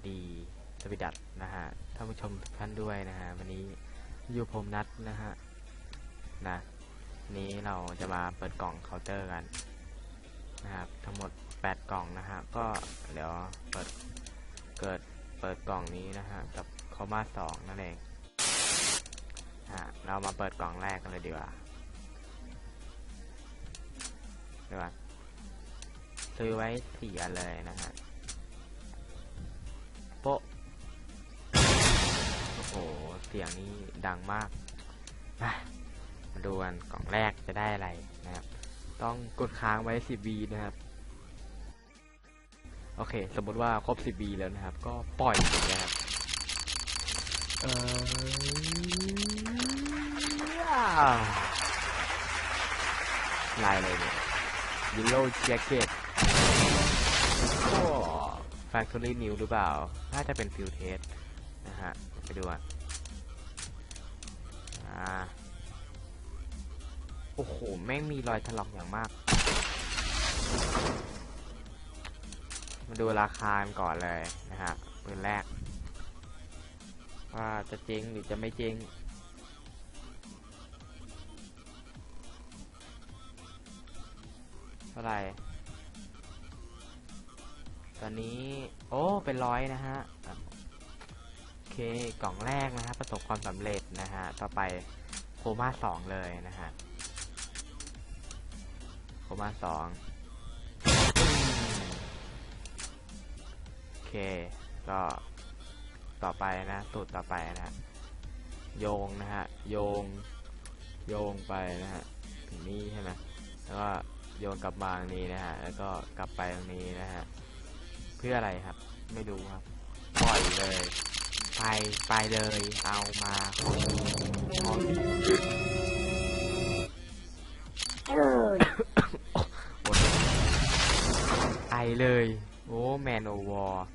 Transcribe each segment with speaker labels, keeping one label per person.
Speaker 1: สดีสวัสดัตนะฮะท่านผู้ชมทุกท่านด้วยนะฮะวันนี้อยู่ผมนัดนะฮะนะนนี้เราจะมาเปิดกล่องเคาน์เตอร์กันนะครับทั้งหมด 8 กล่องนะฮะก็เดี๋ยวเปิดเกิดเปิดกล่องนี้นะฮะกับคอมาสองนั่นเองฮะเรามาเปิดกล่องแรกกันเลยดีกว่าดีกว่าซื้อไว้สี่อันเลยนะฮะ โปะโอ้โห เสียงนี้ดังมากมามาดูกันกล่องแรกจะได้อะไรนะครับ ต้องกดค้างไว้ 10วีนะครับ โอเค สมมติว่าครบ 10วีแล้วนะครับ ก็ปล่อยนะครับเออลายอะไรเนี่ย Yellow Jacket โอ้ Factory New หรือเปล่า น่าจะเป็นฟิลเทสนะฮะ ไปดูอะอ่าโอ้โห แม่งมีรอยถลอกอย่างมาก มาดูราคากันก่อนเลยนะฮะปืนแรก ว่าจะเจ๊งหรือจะไม่เจ๊งเท่าไหร่ ตอนนี้ โอ้ เป็นร้อยนะฮะ โอเค กล่องแรกนะฮะ ประสบความสำเร็จนะฮะ ต่อไปโคม่าสองเลยนะฮะ โคม่าสองโอเค ก็ต่อไปนะ สูตรต่อไปนะฮะ โยงนะฮะ โยง โยงไปนะฮะ ถึงนี่ใช่ไหมแล้วก็โยนกลับมาตรงนี้นะฮะ แล้วก็กลับไปตรงนี้นะฮะ เพื่ออะไรครับ ไม่รู้ครับ ปล่อยเลย ไปไปเลย เอามาของดีของดีไอเลย โอ้แมนโอวอร์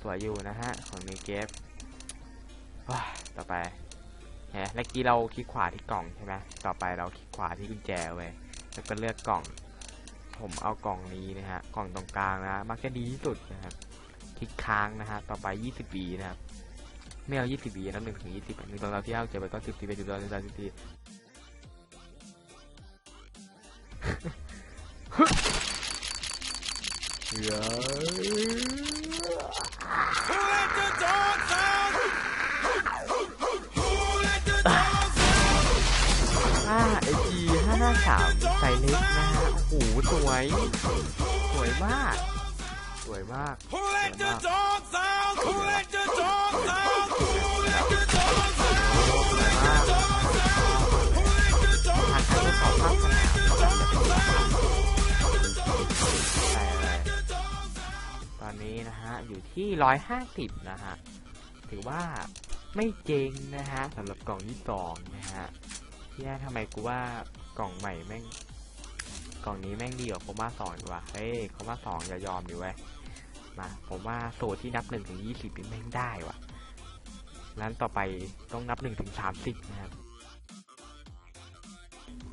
Speaker 1: สวยอยู่นะฮะ ของมีเกฟว้าต่อไปเฮ้เมื่อกี้เราคลิกขวาที่กล่องใช่ไหมต่อไปเราคลิกขวาที่กุญแจเว้ยแล้วก็เลือกกล่อง ผมเอากล่องนี้นะฮะกล่องตรงกลางนะมักจะดีที่สุดนะครับคลิกค้างนะฮะต่อไป 20ปีนะครับไม่เอา 20ปีนะหนึ่งถึง20หนึ่งตอนเราที่เอาเจ็บไปก็10ปีไปจุดตอนสิบสามสิบปีเฮ้ย สวย สวยมาก สวยมากสวยมาก
Speaker 2: Who let the dogs
Speaker 1: ทางการขอภาพสนามใช่เลยตอนนี้นะฮะ อยู่ที่ร้อยห้าสิบนะฮะ ถือว่าไม่เจงนะฮะสำหรับกล่องที่สองนะฮะที่แน่ทำไมกูว่ากล่องใหม่แม่ง กล่องนี้แม่งดีกว่าโคม่าสองดีกว่าเฮ้ยโคม่าสองอย่ายอมดิเว้ยมาผมว่าโซที่นับหนึ่งถึงยี่สิบนี่แม่งได้ว่ะนั้นต่อไปต้องนับหนึ่งถึงสามสิบนะครับ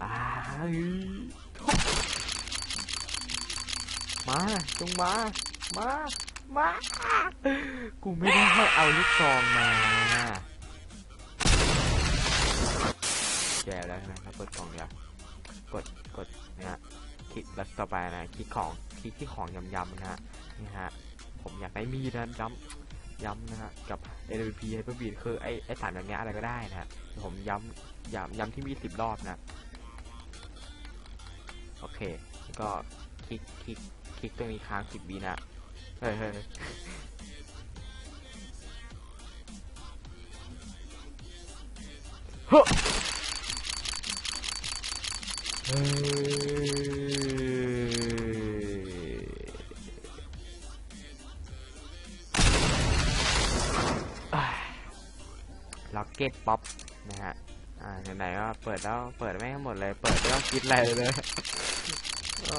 Speaker 1: อ้ามาจงมา มา มา กูไม่ได้ให้เอาลูกซองมาแย่แล้วนะครับเปิดกล่องเดียวกด กดนะฮะ ลิกแล้วต่อไปนะ คลิกของ คลิกที่ของยำๆนะฮะ นี่ฮะ ผมอยากได้มีดนะย้ำย้ำนะฮะ กับ LVP Hyper Beat คือไอ้ไอ้สารแบบเนี้ยอะไรก็ได้นะฮะผมย้ำย้ำย้ำที่มีสิบรอบนะ โอเค ก็คลิกคลิกคลิกตรงนี้ค้างสิบวินะ เฮ้ยเฮ้ยเฮ้ย ล็อกเก็ตป๊อปนะฮะ อ่าไหนๆก็เปิดแล้วเปิดไม่งให้หมดเลย เปิดไม่ต้องคิดอะไรเลยโอ้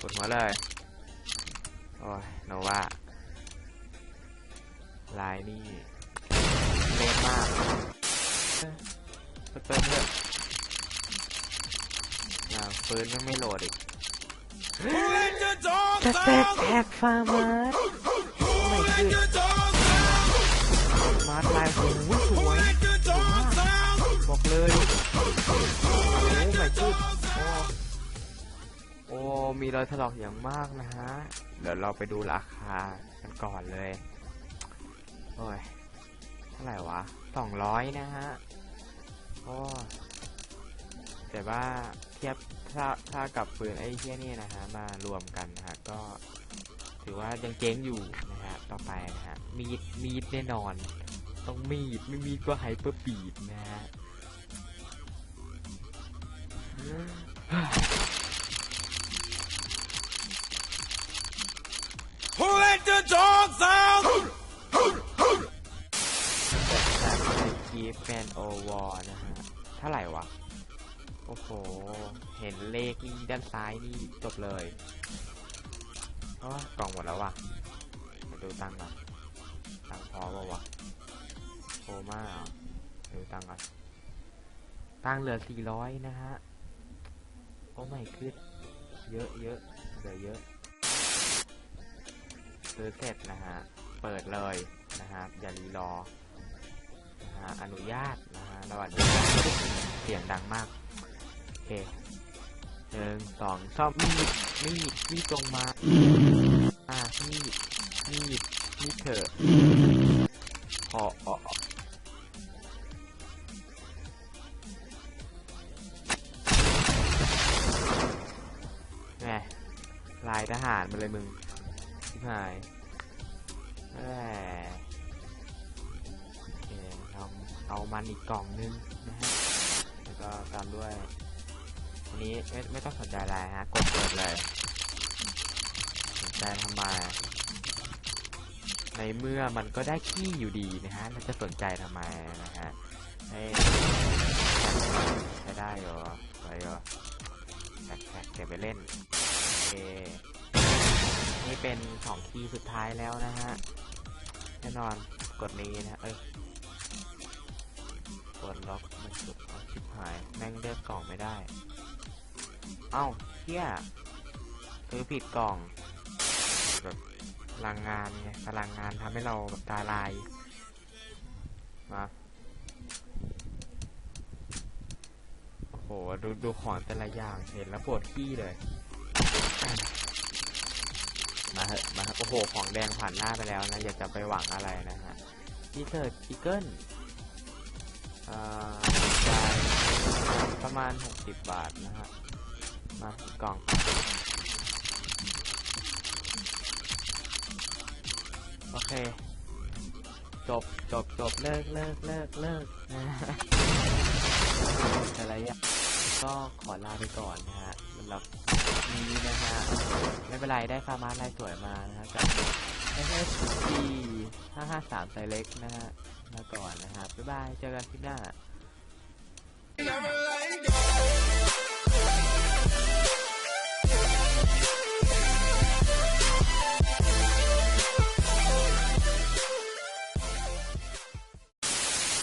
Speaker 1: ปวดหัวเลย โอ้ยโนว่าลายนี่เล็กมากเปิดเปิดเถอะอ่าวปืนยังไม่โหลดอีก
Speaker 2: Who let the dogs
Speaker 1: สเต็ป
Speaker 2: out?
Speaker 1: แท็กฟาร์ม r ร์โอ้ my ยืดาร์ทลายโอ้โหสวยบอกเลยโอ้ไม่ชุดโอ้โอ้มีรอยถลอกอย่างมากนะฮะ เดี๋ยวเราไปดูราคากันก่อนเลย โอ้ย เท่าไหร่วะสองร้อยนะฮะโอ้แต่ว่าเทียบถ้าถ้ากับปืนไอ้เทียนี่นะฮะมารวมกันนะฮะก็ถือว่ายังเจ๊งอยู่นะฮะต่อไปนะฮะมีดมีดแน่นอน ต้องมีดไม่มีดก็ไฮเปอร์ปีดนะฮะ
Speaker 2: Who let the dogs out?
Speaker 1: จากคีฟแฟนโอวอนะฮะเท่าไหร่วะ โอ้โห เห็นเลขนี่ด้านซ้ายนี่จบเลยโอ้ยกล่องหมดแล้ววะมาดูตังค์ก่อนตังค์พอเปล่าวะโค มาเหรอตังก่อนตังเหลือ400นะฮะ โอ้ไม่ขึ้นเยอะเยอะเหลือเยอะซื้อเสร็จนะฮะ เปิดเลยนะฮะ อย่ารีรอนะฮะ อนุญาตนะฮะระหว่างเสียงดังมาก โอเคหนึ่งสองชอบมีดมีดมีดตรงมา อ่ามีดมีดมีดเถอะพอายทหารมาเลยมึงชิบหายแหมโอเคเราเอามันอีกกล่องนึงนะฮะ แล้วก็ตามด้วย อันนี้ไม่ไม่ต้องสนใจอะไรฮะ กดเปิดเลย สนใจทำไม ในเมื่อมันก็ได้ขี้อยู่ดีนะฮะเราจะสนใจทำไมนะฮะให้ใช้ได้เหรอไปเหรอแท็กแท็กเก็บไปเล่น นี่เป็นของคีย์สุดท้ายแล้วนะฮะ แน่นอนกดนี้นะ เอ้ย กดล็อกมันสุดเอาชิบหาย แม่งเลือกกล่องไม่ได้ เอ้าเฮียซื้อผิดกล่อง แบบพลังงานไงพลังงานทำให้เราแบบตาลาย มาโอ้โหดูดูของแต่ละอย่างเห็นแล้วปวดขี้เลย มาเหอะมาเหอะโอ้โห ของแดงผ่านหน้าไปแล้วนะ อย่าจะไปหวังอะไรนะฮะทีเซิร์อีเกิลจ่ายประมาณ 60 บาทนะฮะ มากกล่องโอเค จบจบจบเลิกเลิกเลิกเลิกนะฮะแต่ละอย่างก็ขอลาไปก่อนนะฮะ หรับนี้นะฮะไม่เป็นไรได้ฟาร์มาลายสวยมานะฮะจาก SSG 553ไซเล็กนะฮะมาก่อนนะครับบ๊ายบายเจอกันคลิปหน้า
Speaker 2: Never